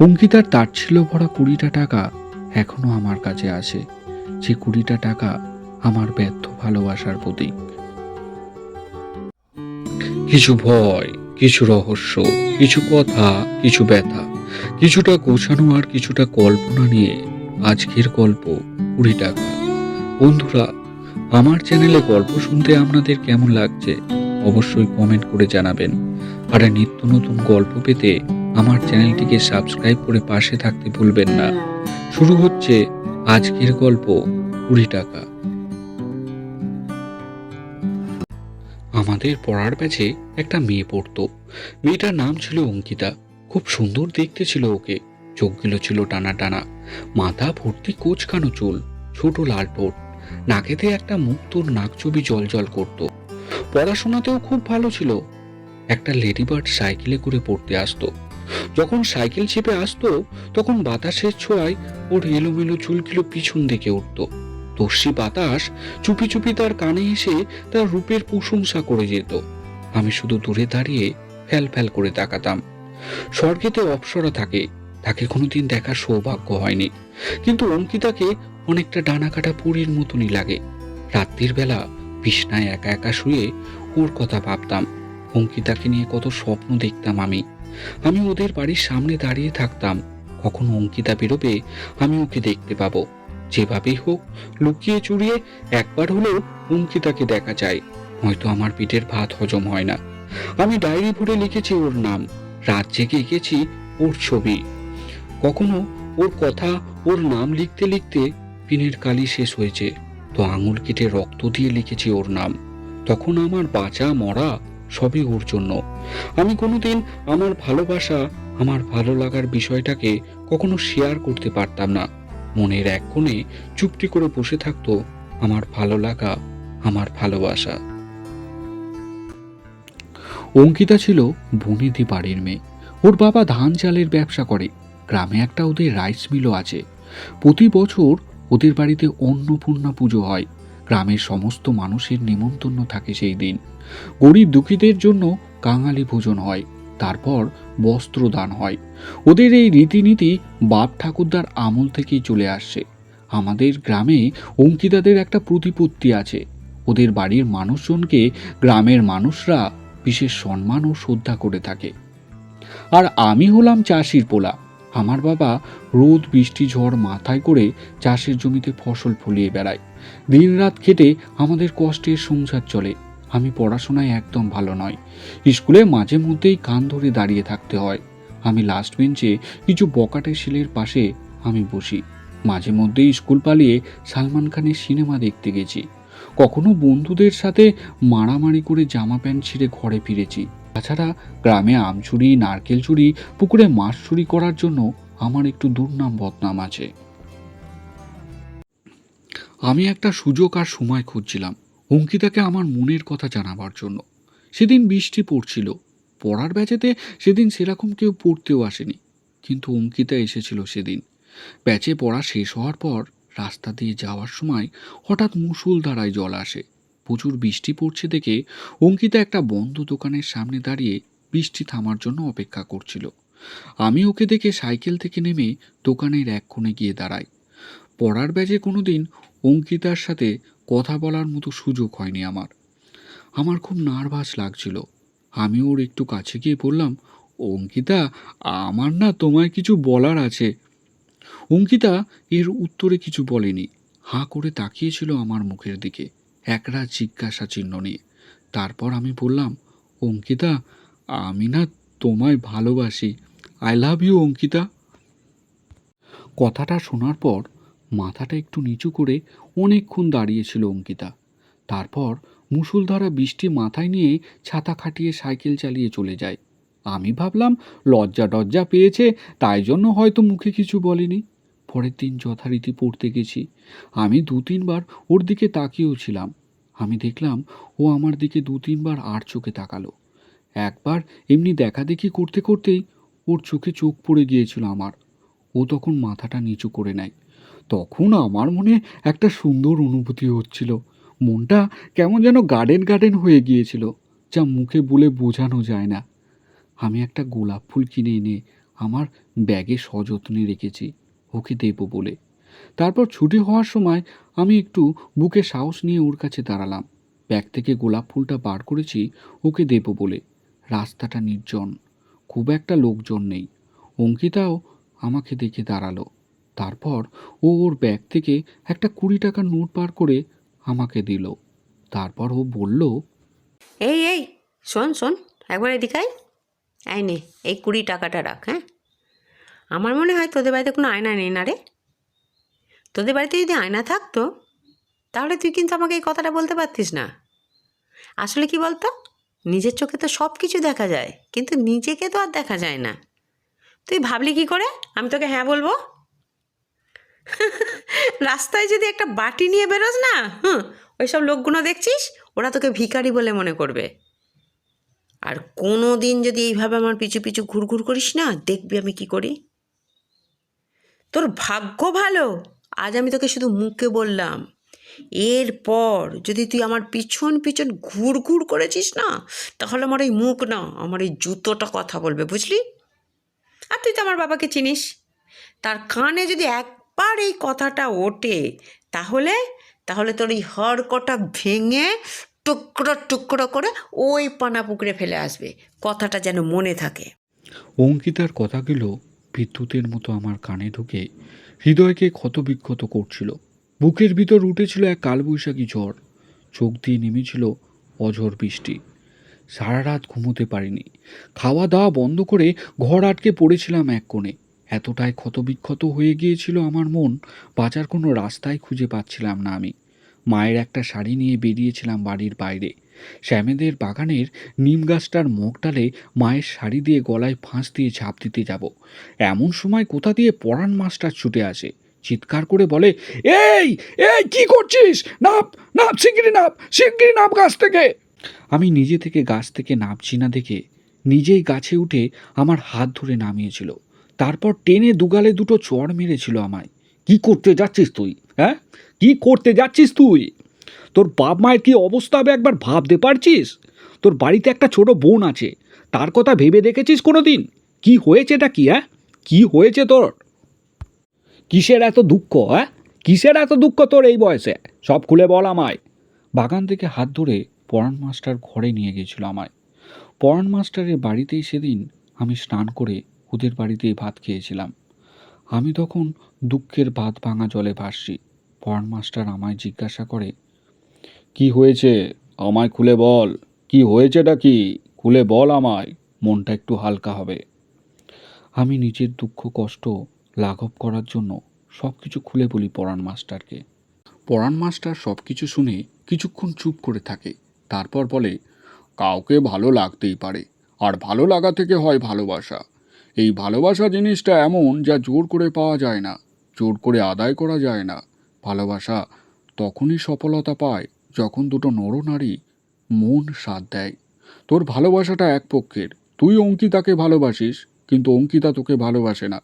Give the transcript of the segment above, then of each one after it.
অঙ্কিতার তার ছিল ভরা কুড়িটা টাকা এখনও আমার কাছে আছে। যে কুড়িটা টাকা আমার ব্যর্থ ভালোবাসার প্রতীক। কিছু ভয়, কিছু রহস্য, কিছু কথা, কিছু ব্যথা, কিছুটা গোছানো আর কিছুটা কল্পনা নিয়ে আজকের গল্প কুড়ি টাকা। বন্ধুরা, আমার চ্যানেলে গল্প শুনতে আপনাদের কেমন লাগছে অবশ্যই কমেন্ট করে জানাবেন। আর নিত্য নতুন গল্প পেতে আমার চ্যানেলটিকে সাবস্ক্রাইব করে পাশে থাকতে ভুলবেন না। শুরু হচ্ছে আজকের গল্প কুড়ি টাকা। আমাদের পড়ার ব্যাচে একটা মেয়ে পড়তো। মেয়েটার নাম ছিল অঙ্কিতা। খুব সুন্দর দেখতে ছিল ওকে। চোখগুলো ছিল টানা টানা। মাথা ভর্তি কোচকানো চুল, ছোট লাল ঠোঁট। নাকেতে একটা মুক্তোর নাকছবি জল জল করতো। পড়াশোনাতেও খুব ভালো ছিল। একটা লেডিবার্ড সাইকেলে করে পড়তে আসতো। যখন সাইকেল চেপে আসতো, তখন বাতাসের ছোঁয়ায় ওর এলোমেলো চুলগুলো পিছন দিকে উঠতো। দস্যি বাতাস চুপি চুপি তার কানে এসে তার রূপের প্রশংসা করে যেত। আমি শুধু দূরে দাঁড়িয়ে ফ্যাল ফ্যাল করে তাকাতাম। স্বর্গেতে অপসরা থাকে, তাকে কোনোদিন দেখার সৌভাগ্য হয়নি। কিন্তু অঙ্কিতাকে অনেকটা ডানা কাটা পুরীর মতনই লাগে। রাত্রির বেলা বিছনায় একা একা শুয়ে ওর কথা ভাবতাম। অঙ্কিতাকে নিয়ে কত স্বপ্ন দেখতাম আমি। আমি ওদের বাড়ির সামনে দাঁড়িয়ে থাকতাম। কখনো অঙ্কিতা বেরোবে, আমি ওকে দেখতে পাবো। যেভাবেই হোক, লুকিয়ে চুরিয়ে একবার হলেও অঙ্কিতাকে দেখা যায়। হয়তো আমার পিঠের ভাত হজম হয় না। আমি ডায়েরি ভরে লিখেছি ওর নাম। রাত জেগে এঁকেছি ওর ছবি। কখনো ওর কথা, ওর নাম লিখতে লিখতে পিনের কালি শেষ হয়েছে। তো আঙুল কেটে রক্ত দিয়ে লিখেছি ওর নাম। তখন আমার বাঁচা, মরা সবই ওর জন্য। আমি কোনোদিন আমার ভালোবাসা, আমার ভালো লাগার বিষয়টাকে কখনো শেয়ার করতে পারতাম না। মনের এক কোণে চুপটি করে বসে থাকতো আমার ভালো লাগা, আমার ভালোবাসা। অঙ্কিতা ছিল বনিদি বাড়ির মেয়ে। ওর বাবা ধান চালের ব্যবসা করে। গ্রামে একটা ওদের রাইস মিলও আছে। প্রতি বছর ওদের বাড়িতে অন্নপূর্ণা পুজো হয়। গ্রামের সমস্ত মানুষের নিমন্ত্রণ থাকে সেই দিন। গরিব দুঃখীদের জন্য কাঙালি ভোজন হয়, তারপর বস্ত্র দান হয়। ওদের এই রীতিনীতি বাপ ঠাকুরদার আমল থেকেই চলে আসছে। আমাদের গ্রামে অঙ্কিতাদের একটা প্রতিপত্তি আছে। ওদের বাড়ির মানুষজনকে গ্রামের মানুষরা বিশেষ সম্মান ও শ্রদ্ধা করে থাকে। আর আমি হলাম চাষির পোলা। আমার বাবা রোদ, বৃষ্টি, ঝড় মাথায় করে চাষের জমিতে ফসল ফলিয়ে বেড়ায়। দিনরাত খেটে আমাদের কষ্টের সংসার চলে। আমি পড়াশোনায় একদম ভালো নয়। স্কুলে মাঝে মধ্যেই কান ধরে দাঁড়িয়ে থাকতে হয়। আমি লাস্ট বেঞ্চে কিছু বকাটে শিলের পাশে আমি বসি। মাঝে মধ্যেই স্কুল পালিয়ে সালমান খানের সিনেমা দেখতে গেছি। কখনো বন্ধুদের সাথে মারামারি করে জামা প্যান্ট ছিঁড়ে ঘরে ফিরেছি। তাছাড়া গ্রামে আম চুরি নারকেল চুরি পুকুরে মাছ চুরি করার জন্য আমার একটু দুর্নাম বদনাম আছে। আমি একটা সুযোগ আর সময় খুঁজছিলাম অঙ্কিতাকে আমার মনের কথা জানাবার জন্য। সেদিন বৃষ্টি পড়ছিল। পড়ার ব্যাচেতে সেদিন সেরকম কেউ পড়তেও আসেনি। কিন্তু অঙ্কিতা এসেছিল সেদিন। ব্যাচে পড়া শেষ হওয়ার পর রাস্তা দিয়ে যাওয়ার সময় হঠাৎ মুসুল ধারায় জল আসে। প্রচুর বৃষ্টি পড়ছে দেখে অঙ্কিতা একটা বন্ধ দোকানের সামনে দাঁড়িয়ে বৃষ্টি থামার জন্য অপেক্ষা করছিল। আমি ওকে দেখে সাইকেল থেকে নেমে দোকানের এক কোণে গিয়ে দাঁড়াই। পড়ার ব্যাজে কোনো দিন অঙ্কিতার সাথে কথা বলার মতো সুযোগ হয়নি আমার। আমার খুব নার্ভাস লাগছিল। আমি ওর একটু কাছে গিয়ে বললাম, অঙ্কিতা, আমার না তোমায় কিছু বলার আছে। অঙ্কিতা এর উত্তরে কিছু বলেনি। হাঁ করে তাকিয়েছিল আমার মুখের দিকে। একরা জিজ্ঞাসা চিহ্ন নিয়ে। তারপর আমি বললাম, অঙ্কিতা, আমি না তোমায় ভালোবাসি। I love you Ankita. কথাটা শোনার পর মাথাটা একটু নিচু করে অনেকক্ষণ দাঁড়িয়েছিল অঙ্কিতা। তারপর মুষলধারা বৃষ্টি মাথায় নিয়ে ছাতা খাটিয়ে সাইকেল চালিয়ে চলে যায়। আমি ভাবলাম লজ্জা টজ্জা পেয়েছে, তাই জন্য হয়তো মুখে কিছু বলেনি। পরের দিন যথারীতি পড়তে গেছি। আমি দু তিনবার ওর দিকে তাকিয়েও ছিলাম। আমি দেখলাম ও আমার দিকে দু তিনবার আর চোখে তাকালো। একবার এমনি দেখা দেখি করতে করতেই ওর চোখে চোখ পড়ে গিয়েছিল আমার। ও তখন মাথাটা নিচু করে নেয়। তখন আমার মনে একটা সুন্দর অনুভূতি হচ্ছিল। মনটা কেমন যেন গার্ডেন গার্ডেন হয়ে গিয়েছিল, যা মুখে বলে বোঝানো যায় না। আমি একটা গোলাপ ফুল কিনে এনে আমার ব্যাগে সযত্নে রেখেছি। ওকে দেব বলে। তারপর ছুটি হওয়ার সময় আমি একটু বুকে সাহস নিয়ে ওর কাছে দাঁড়ালাম। ব্যাগ থেকে গোলাপ ফুলটা বার করেছি, ওকে দেব বলে। রাস্তাটা নির্জন, খুব একটা লোকজন নেই। অঙ্কিতাও আমাকে দেখে দাঁড়াল। তারপর ও ওর ব্যাগ থেকে একটা কুড়ি টাকার নোট বার করে আমাকে দিল। তারপর ও বলল, এই এই, শোন শোন, একবার এদিকে আয়। নে, এই কুড়ি টাকাটা রাখ হ্যাঁ? আমার মনে হয় তোদের বাড়িতে কোনো আয়না নেই না রে। তোদের বাড়িতে যদি আয়না থাকতো, তাহলে তুই কিন্তু আমাকে এই কথাটা বলতে পারতিস না। আসলে কি বলতো? নিজের চোখে তো সব কিছু দেখা যায়, কিন্তু নিজেকে তো আর দেখা যায় না। তুই ভাবলি কি করে? আমি তোকে হ্যাঁ বলব? রাস্তায় যদি একটা বাটি নিয়ে বেরোস না হুম ওইসব লোকগুলো দেখছিস? ওরা তোকে ভিখারি বলে মনে করবে। আর কোনো দিন যদি এইভাবে আমার পিছু পিছু ঘুরঘুর করিস না, দেখবি আমি কি করি। তোর ভাগ্য ভালো? আজ আমি তোকে শুধু মুখে বললাম। এরপর যদি তুই আমার পিছন পিছন ঘুর ঘুর করেছিস না, তাহলে আমার এই মুখ না, আমার এই জুতোটা কথা বলবে, বুঝলি? আর তুই তো আমার বাবাকে চিনিস। তার কানে যদি একবার এই কথাটা ওঠে, তাহলে তাহলে তোর এই হড়কটা ভেঙে টুকরো টুকরো করে ওই পানা পুকুরে ফেলে আসবে, কথাটা যেন মনে থাকে। অঙ্কিতার কথাগুলো বিদ্যুতের মতো আমার কানে ঢুকে হৃদয়কে ক্ষতবিক্ষত করছিল। বুকের ভিতর উঠেছিল এক কালবৈশাখী ঝড়। চোখ দিয়ে নেমেছিল অঝড় বৃষ্টি। সারা রাত ঘুমোতে পারিনি। খাওয়া দাওয়া বন্ধ করে ঘর আটকে পড়েছিলাম এক কোণে। এতটাই ক্ষতবিক্ষত হয়ে গিয়েছিল আমার মন বাজার কোনো রাস্তায় খুঁজে পাচ্ছিলাম না আমি। মায়ের একটা শাড়ি নিয়ে বেরিয়েছিলাম বাড়ির বাইরে। শ্যামেদের বাগানের নিম গাছটার মুখটালে মায়ের শাড়ি দিয়ে গলায় ফাঁস দিয়ে ঝাঁপ দিতে যাব। এমন সময় কোথা দিয়ে পরাণ মাস্টার ছুটে আসে। চিৎকার করে বলে, এই এই, কি করছিস? নাপ নাপ শিগগিরি নাপ শিগগিরি নাপ গাছ থেকে! আমি নিজে থেকে গাছ থেকে নাপছি না দেখে নিজেই গাছে উঠে আমার হাত ধরে নামিয়েছিল। তারপর টেনে দুগালে দুটো চড় মেরেছিল আমায়। কি করতে যাচ্ছিস তুই হ্যাঁ? কি করতে যাচ্ছিস তুই? তোর বাপ মায়ের কি অবস্থা হবে একবার ভাবতে পারছিস? তোর বাড়িতে একটা ছোট বোন আছে, তার কথা ভেবে দেখেছিস কোনো দিন কী হয়েছে এটা কি হ্যাঁ? কী হয়েছে তোর? কিসের এত দুঃখ হ্যাঁ? কিসের এত দুঃখ তোর এই বয়সে? সব খুলে বল আমায়। বাগান থেকে হাত ধরে পরাণ মাস্টার ঘরে নিয়ে গেছিল আমায়। পরাণ মাস্টারের বাড়িতেই সেদিন আমি স্নান করে ওদের বাড়িতেই ভাত খেয়েছিলাম। আমি তখন দুঃখের ভাত ভাঙা জলে ভাসছি। পরাণ মাস্টার আমায় জিজ্ঞাসা করে কি হয়েছে? আমায় খুলে বল। কি হয়েছেটা কি? খুলে বল আমায়। মনটা একটু হালকা হবে। আমি নিজের দুঃখ, কষ্ট লাঘব করার জন্য সব কিছু খুলে বলি পরাণ মাস্টারকে। পরাণ মাস্টার সব কিছু শুনে কিছুক্ষণ চুপ করে থাকে। তারপর বলে, কাউকে ভালো লাগতেই পারে। আর ভালো লাগা থেকে হয় ভালোবাসা। এই ভালোবাসা জিনিসটা এমন যা জোর করে পাওয়া যায় না। জোর করে আদায় করা যায় না। ভালোবাসা তখনই সফলতা পায় যখন দুটো নরনারী মন সাথ দেয়, তোর ভালোবাসাটা এক পক্ষের। তুই অঙ্কিতাকে ভালোবাসিস, কিন্তু অঙ্কিতা তোকে ভালোবাসে না।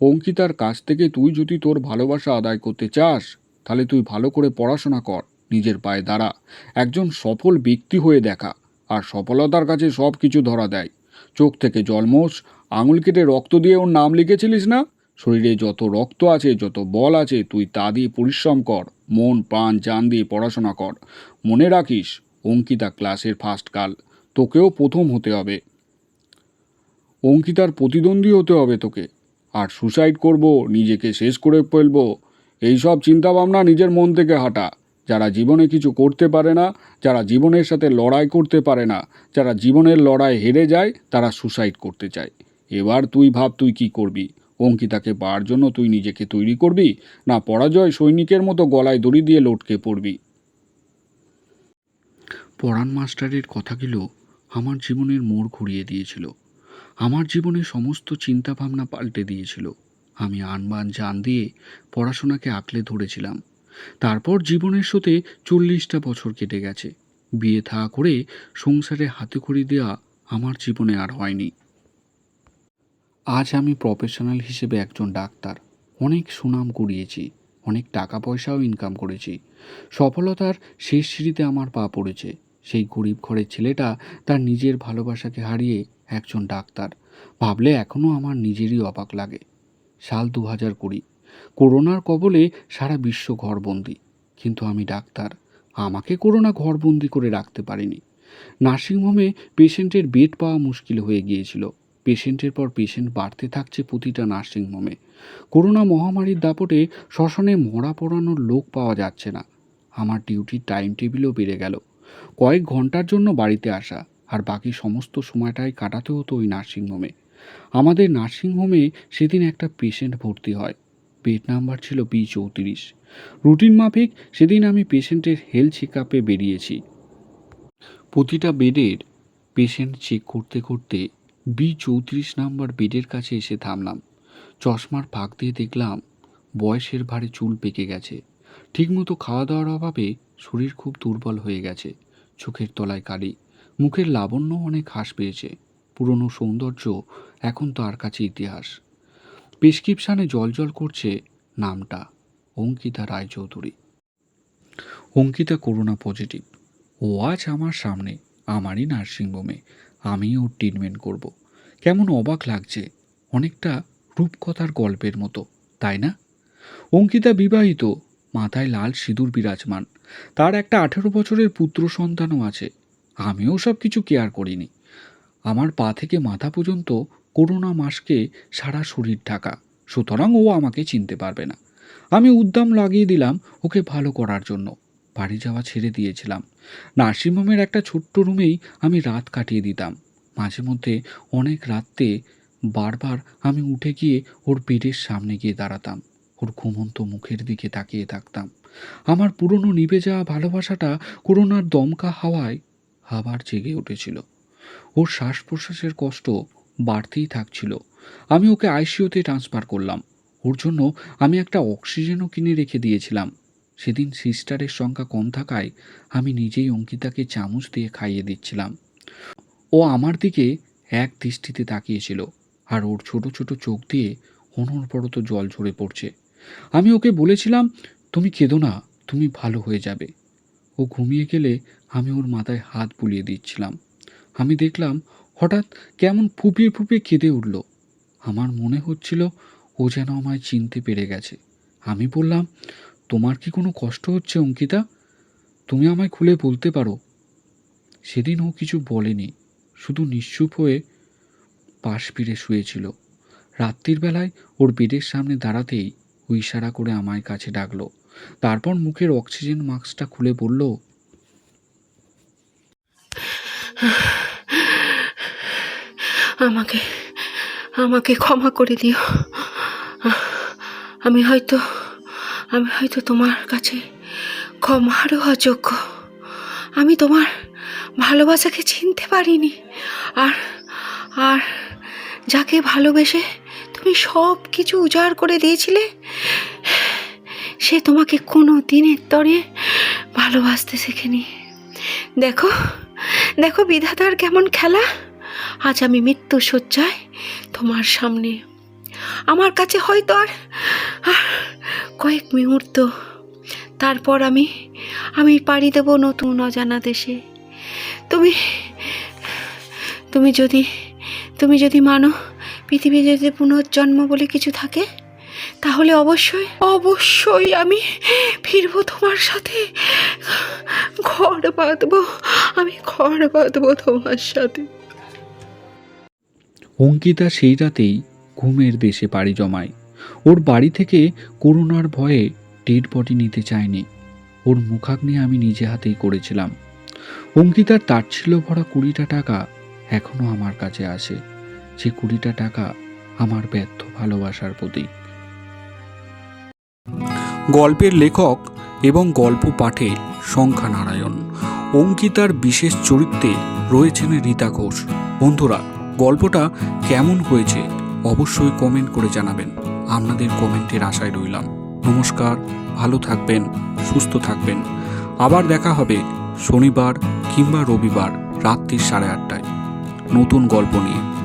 অঙ্কিতার কাছ থেকে তুই যদি তোর ভালোবাসা আদায় করতে চাস, তাহলে তুই ভালো করে পড়াশোনা কর, নিজের পায়ে দাঁড়া। একজন সফল ব্যক্তি হয়ে দেখা, আর সফলতার কাছে সব কিছু ধরা দেয়। চোখ থেকে জলমোষ আঙুল কেটে রক্ত দিয়ে ওর নাম লিখেছিলিস না? শরীরে যত রক্ত আছে, যত বল আছে, তুই তা দিয়ে পরিশ্রম কর। মন, প্রাণ, জান দিয়ে পড়াশোনা কর। মনে রাখিস, অঙ্কিতা ক্লাসের ফার্স্ট কাল, তোকেও প্রথম হতে হবে। অঙ্কিতার প্রতিদ্বন্দ্বী হতে হবে তোকে। আর সুসাইড করব, নিজেকে শেষ করে ফেলব, এইসব চিন্তাভাবনা নিজের মন থেকে হাঁটা। যারা জীবনে কিছু করতে পারে না, যারা জীবনের সাথে লড়াই করতে পারে না, যারা জীবনের লড়াই হেরে যায়, তারা সুসাইড করতে চায়। এবার তুই ভাব, তুই কি করবি? অঙ্কিতাকে পাওয়ার জন্য তুই নিজেকে তৈরি করবি, না পরাজয় সৈনিকের মতো গলায় দড়ি দিয়ে লটকে পড়বি। পরাণ মাস্টারের কথাগুলো আমার জীবনের মোড় ঘুরিয়ে দিয়েছিল। আমার জীবনে সমস্ত চিন্তাভাবনা পাল্টে দিয়েছিল। আমি আনবান জান দিয়ে পড়াশোনাকে আঁকলে ধরেছিলাম। তারপর জীবনের সাথে চল্লিশটা বছর কেটে গেছে। বিয়ে থা করে সংসারে হাতে খড়ি দেওয়া আমার জীবনে আর হয়নি। আজ আমি প্রফেশনাল হিসেবে একজন ডাক্তার। অনেক সুনাম কুড়িয়েছি, অনেক টাকা পয়সাও ইনকাম করেছি। সফলতার শেষ সিঁড়িতে আমার পা পড়েছে। সেই গরিব ঘরের ছেলেটা তার নিজের ভালোবাসাকে হারিয়ে একজন ডাক্তার। ভাবলে এখনও আমার নিজেরই অবাক লাগে। সাল দু হাজার কুড়ি। করোনার কবলে সারা বিশ্ব ঘরবন্দি। কিন্তু আমি ডাক্তার। আমাকে করোনা ঘরবন্দি করে রাখতে পারিনি। নার্সিংহোমে পেশেন্টের বেড পাওয়া মুশকিল হয়ে গিয়েছিল। পেশেন্টের পর পেশেন্ট বাড়তে থাকছে প্রতিটা নার্সিংহোমে করোনা মহামারীর দাপটে শ্মশানে মরা পড়ানোর লোক পাওয়া যাচ্ছে না। আমার ডিউটির টাইম টেবিলও বেড়ে গেল। কয়েক ঘণ্টার জন্য বাড়িতে আসা আর বাকি সমস্ত সময়টাই কাটাতে হতো ওই নার্সিংহোমে আমাদের নার্সিংহোমে সেদিন একটা পেশেন্ট ভর্তি হয়। বেড নাম্বার ছিল বি চৌত্রিশ। রুটিন মাফিক সেদিন আমি পেশেন্টের হেলথ চেক আপে বেরিয়েছি। প্রতিটা বেডের পেশেন্ট চেক করতে করতে বি চৌত্রিশ নাম্বার বেডের কাছে এসে থামলাম। চশমার ফাঁক দিয়ে দেখলাম বয়সের ভারে চুল পেকে গেছে। ঠিকমতো খাওয়া দাওয়ার অভাবে শরীর খুব দুর্বল হয়ে গেছে। চোখের তলায় কালি, মুখের লাবণ্য অনেক হ্রাস পেয়েছে। পুরনো সৌন্দর্য এখন তার কাছে ইতিহাস। প্রেসক্রিপশানে জল করছে নামটা, Ankita Roychowdhury. Ankita corona positive. ও আজ আমার সামনে, আমারই নার্সিংহোমে। আমি ওর ট্রিটমেন্ট করব। কেমন অবাক লাগছে, অনেকটা রূপকথার গল্পের মতো, তাই না? অঙ্কিতা বিবাহিত, মাথায় লাল সিঁদুর বিরাজমান। তার একটা আঠেরো বছরের পুত্র সন্তানও আছে। আমিও সব কিছু কেয়ার করিনি। আমার পা থেকে মাথা পর্যন্ত করোনা মাসকে সারা শরীর ঢাকা। সুতরাং ও আমাকে চিনতে পারবে না। আমি উদ্দাম লাগিয়ে দিলাম ওকে ভালো করার জন্য। বাড়ি যাওয়া ছেড়ে দিয়েছিলাম। নার্সিংহোমের একটা ছোট্ট রুমেই আমি রাত কাটিয়ে দিতাম। মাঝে মধ্যে অনেক রাত্রে বারবার আমি উঠে গিয়ে ওর বেডের সামনে গিয়ে দাঁড়াতাম। ওর ঘুমন্ত মুখের দিকে তাকিয়ে থাকতাম। আমার পুরনো নিভে যাওয়া ভালোবাসাটা করোনার দমকা হাওয়ায় আবার জেগে উঠেছিল। ওর শ্বাস প্রশ্বাসের কষ্ট বাড়তেই থাকছিল। আমি ওকে আইসিইউতে ট্রান্সফার করলাম। ওর জন্য আমি একটা অক্সিজেনও কিনে রেখে দিয়েছিলাম। সেদিন সিস্টারের সংখ্যা কম থাকায় আমি নিজেই অঙ্কিতাকে চামচ দিয়ে খাইয়ে দিচ্ছিলাম। ও আমার দিকে এক দৃষ্টিতে তাকিয়েছিল আর ওর ছোট ছোট চোখ দিয়ে অনর্বরত জল ঝরে পড়ছে। আমি ওকে বলেছিলাম, তুমি কেঁদো না, তুমি ভালো হয়ে যাবে। ও ঘুমিয়ে গেলে আমি ওর মাথায় হাত বুলিয়ে দিচ্ছিলাম। আমি দেখলাম হঠাৎ কেমন ফুপিয়ে ফুপিয়ে কেঁদে উঠল। আমার মনে হচ্ছিল ও যেন আমায় চিনতে পেরে গেছে। আমি বললাম তোমার কি কোনো কষ্ট হচ্ছে, অঙ্কিতা? তুমি আমায় খুলে বলতে পারো। সেদিন ও কিছু বলেনি, শুধু নিশ্চুপ হয়ে পাশ ফিরে শুয়েছিল। রাত্রির বেলায় ওর বেডের সামনে দাঁড়াতেই ও ইশারা করে আমায় কাছে ডাকলো। তারপর মুখের অক্সিজেন মাস্কটা খুলে বলল, আমাকে আমাকে ক্ষমা করে দিও। আমি হয়তো আমি হয়তো তোমার কাছে ক্ষমারও অযোগ্য আমি তোমার ভালোবাসাকে চিনতে পারিনি। আর আর যাকে ভালোবেসে তুমি সব কিছু উজাড় করে দিয়েছিলে, সে তোমাকে কোনো দিনের তরে ভালোবাসতে শেখেনি। দেখো দেখো বিধাতার কেমন খেলা। আজ আমি মৃত্যু শয্যায় তোমার সামনে। আমার কাছে হয়তো আর আর কয়েক মুহূর্ত। তারপর আমি আমি পাড়ি দেব নতুন অজানা দেশে। তুমি তুমি যদি তুমি যদি মানো পৃথিবী যদি পুনর্জন্ম বলে কিছু থাকে, তাহলে অবশ্যই অবশ্যই আমি ফিরবো তোমার সাথে। ঘর বাঁধবো, আমি ঘর বাঁধবো তোমার সাথে। অঙ্কিতা সেই রাতেই ঘুমের দেশে পাড়ি জমায়। ওর বাড়ি থেকে করোনার ভয়ে ডেড বডি নিতে চায়নি। ওর মুখাগ্নি আমি নিজে হাতেই করেছিলাম। অঙ্কিতার তার ছিল ভরা কুড়িটা টাকা এখনও আমার কাছে আছে। যে কুড়িটা টাকা আমার ব্যর্থ ভালোবাসার প্রতীক গল্পের লেখক এবং গল্প পাঠে সংখ্যা নারায়ণ অঙ্কিতার বিশেষ চরিত্রে রয়েছেন রীতা ঘোষ। বন্ধুরা, গল্পটা কেমন হয়েছে অবশ্যই কমেন্ট করে জানাবেন। আপনাদের কমেন্টের আশায় রইলাম। নমস্কার, ভালো থাকবেন, সুস্থ থাকবেন। আবার দেখা হবে শনিবার কিংবা রবিবার রাত্রির সাড়ে আটটায়। নতুন গল্প নিয়ে।